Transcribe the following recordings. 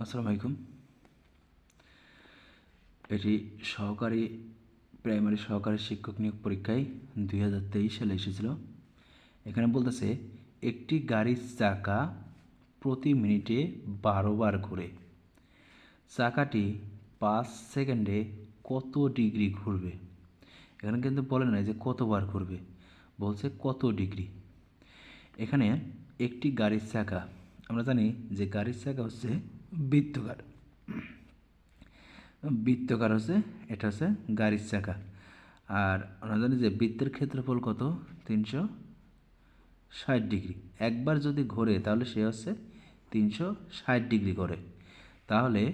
আসসালামু আলাইকুম। এটি সহকারী, প্রাইমারি সহকারী শিক্ষক নিয়োগ পরীক্ষায় দুই হাজার তেইশ সালে এসেছিল। এখানে বলতেছে, একটি গাড়ির চাকা প্রতি মিনিটে বারো বার ঘুরে। চাকাটি পাঁচ সেকেন্ডে কত ডিগ্রি ঘুরবে? এখানে কিন্তু বলে না যে কতবার ঘুরবে, বলছে কত ডিগ্রি। এখানে একটি গাড়ির চাকা, আমরা জানি যে গাড়ির চাকা হচ্ছে বৃত্তকার। বৃত্তকার হচ্ছে, এটা হচ্ছে গাড়ির চাকা। আর আমরা জানি যে বৃত্তের ক্ষেত্রফল কত? তিনশো ষাট ডিগ্রি। একবার যদি ঘোরে, তাহলে সে হচ্ছে তিনশো ষাট ডিগ্রি করে তাহলে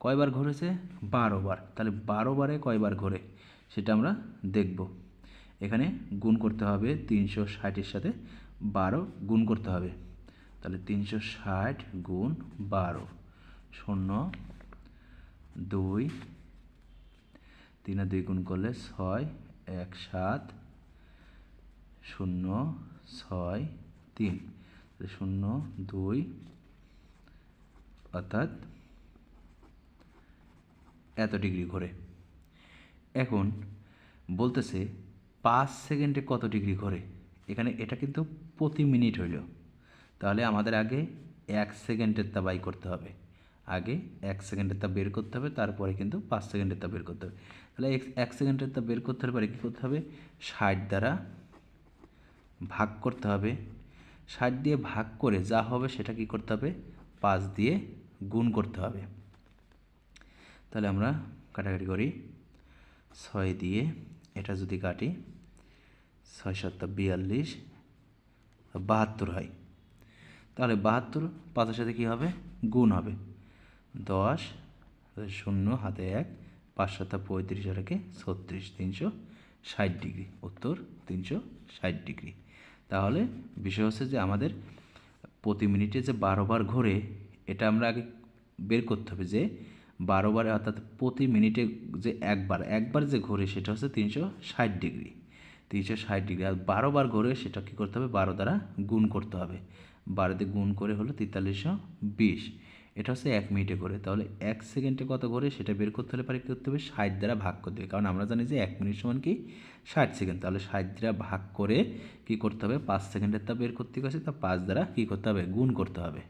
কয়বার ঘুরেছে? বারো বার তাহলে বারো বারে কয়বার ঘোরে? সেটা আমরা দেখব। এখানে গুণ করতে হবে তিনশো ষাটের সাথে বারো গুণ করতে হবে। তাহলে তিনশো ষাট গুণ বারো। শূন্য, দুই, তিন আর দুই গুণ করলে ছয়, এক, সাত, শূন্য, ছয়, তিন। শূন্য, দুই, অর্থাৎ এত ডিগ্রি ঘোরে। এখন বলতেছে পাঁচ সেকেন্ডে কত ডিগ্রি ঘোরে? এখানে এটা কিন্তু প্রতি মিনিট হইল। তাহলে আমাদের আগে এক সেকেন্ডের তা বাই করতে হবে। আগে এক সেকেন্ডের তা বের করতে হবে, তারপরে কিন্তু পাঁচ সেকেন্ডের তা বের করতে হবে। তাহলে এক সেকেন্ডের তা বের করতে হলে পরে কী করতে হবে? ষাট দ্বারা ভাগ করতে হবে। ষাট দিয়ে ভাগ করে যা হবে সেটা কি করতে হবে? পাঁচ দিয়ে গুণ করতে হবে। তাহলে আমরা কাটাকাটি করি। ছয় দিয়ে এটা যদি কাটি, ছয় সাতটা বিয়াল্লিশ, বাহাত্তর হয়। তাহলে বাহাত্তর পাঁচের সাথে কী হবে? গুণ হবে। দশ, শূন্য, হাতে এক, পাঁচ সাতটা পঁয়ত্রিশ এটাকে ছত্রিশ, তিনশো ষাট ডিগ্রি। উত্তর, তিনশো ষাট ডিগ্রি। তাহলে বিষয় হচ্ছে যে আমাদের প্রতি মিনিটে যে বারো বার ঘোরে, এটা আমরা আগে বের করতে হবে যে বারো বারে অর্থাৎ প্রতি মিনিটে যে একবার একবার যে ঘোরে সেটা হচ্ছে তিনশো ষাট ডিগ্রি। তিনশো ষাট ডিগ্রি। আর বারো বার ঘোরে সেটা কী করতে হবে বারো দ্বারা গুণ করতে হবে। বারোতে গুণ করে হলো তেতাল্লিশশো বিশ। এটা হচ্ছে এক মিনিটে করে। তাহলে এক সেকেন্ডে কত করে? সেটা বের করতে হলে পারে কী করতে হবে ষাট দ্বারা ভাগ করতে হবে কারণ আমরা জানি যে এক মিনিট সমান কি? ষাট সেকেন্ড। তাহলে ষাট দ্বারা ভাগ করে কি করতে হবে? পাঁচ সেকেন্ডের তা বের করতে গেছে, তা পাঁচ দ্বারা কী করতে হবে? গুণ করতে হবে।